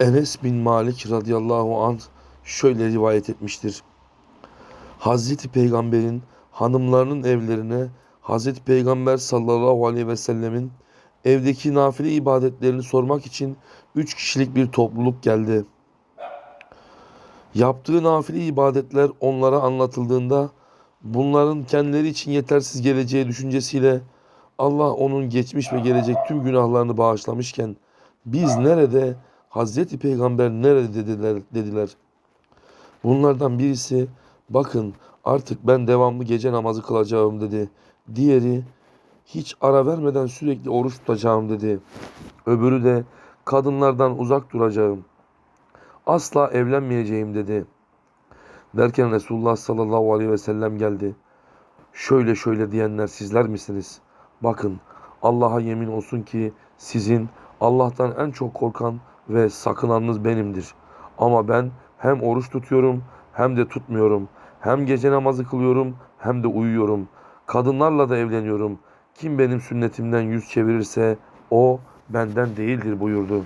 Enes bin Malik radıyallahu anh şöyle rivayet etmiştir. Hazreti Peygamber'in hanımlarının evlerine Hazreti Peygamber sallallahu aleyhi ve sellemin evdeki nafile ibadetlerini sormak için üç kişilik bir topluluk geldi. Yaptığı nafile ibadetler onlara anlatıldığında bunların kendileri için yetersiz geleceği düşüncesiyle Allah onun geçmiş ve gelecek tüm günahlarını bağışlamışken biz nerede, Hazreti Peygamber nerede dediler, dediler. Bunlardan birisi bakın artık ben devamlı gece namazı kılacağım dedi. Diğeri hiç ara vermeden sürekli oruç tutacağım dedi. Öbürü de kadınlardan uzak duracağım. Asla evlenmeyeceğim dedi. Derken Resulullah sallallahu aleyhi ve sellem geldi. Şöyle şöyle diyenler sizler misiniz? Bakın Allah'a yemin olsun ki sizin Allah'tan en çok korkan ve sakınanınız benimdir. Ama ben hem oruç tutuyorum hem de tutmuyorum. Hem gece namazı kılıyorum hem de uyuyorum. Kadınlarla da evleniyorum. Kim benim sünnetimden yüz çevirirse o benden değildir buyurdu.